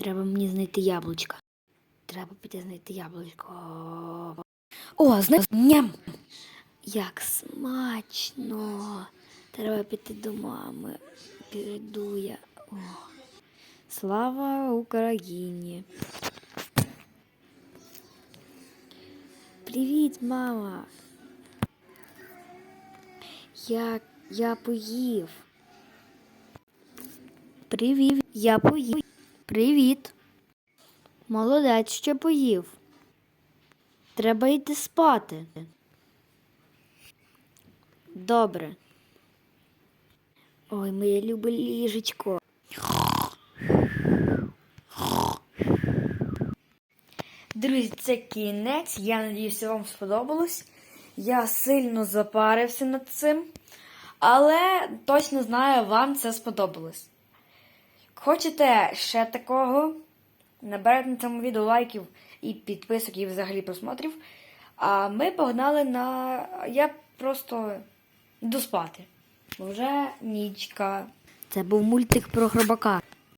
Треба мені знайти яблучка. Треба піти знайти яблучко. О. Ням! Як смачно. Треба піти до мами. Піду я. О. Слава Україні. Привіт, мама. Я, я поїв. Привіт, я поїв. Привіт. Молодець, що поїв. Треба йти спати. Добре. Ой, моє любе ліжечко. Друзі, це кінець. Я надіюся, вам сподобалось. Я сильно запарився над цим, але точно знаю, вам це сподобалось. Хочете ще такого? Наберете на цьому відео лайків і підписок, і взагалі просмотрів. А ми погнали на. Я просто йду спати. Вже нічка. Це був мультик про хробака.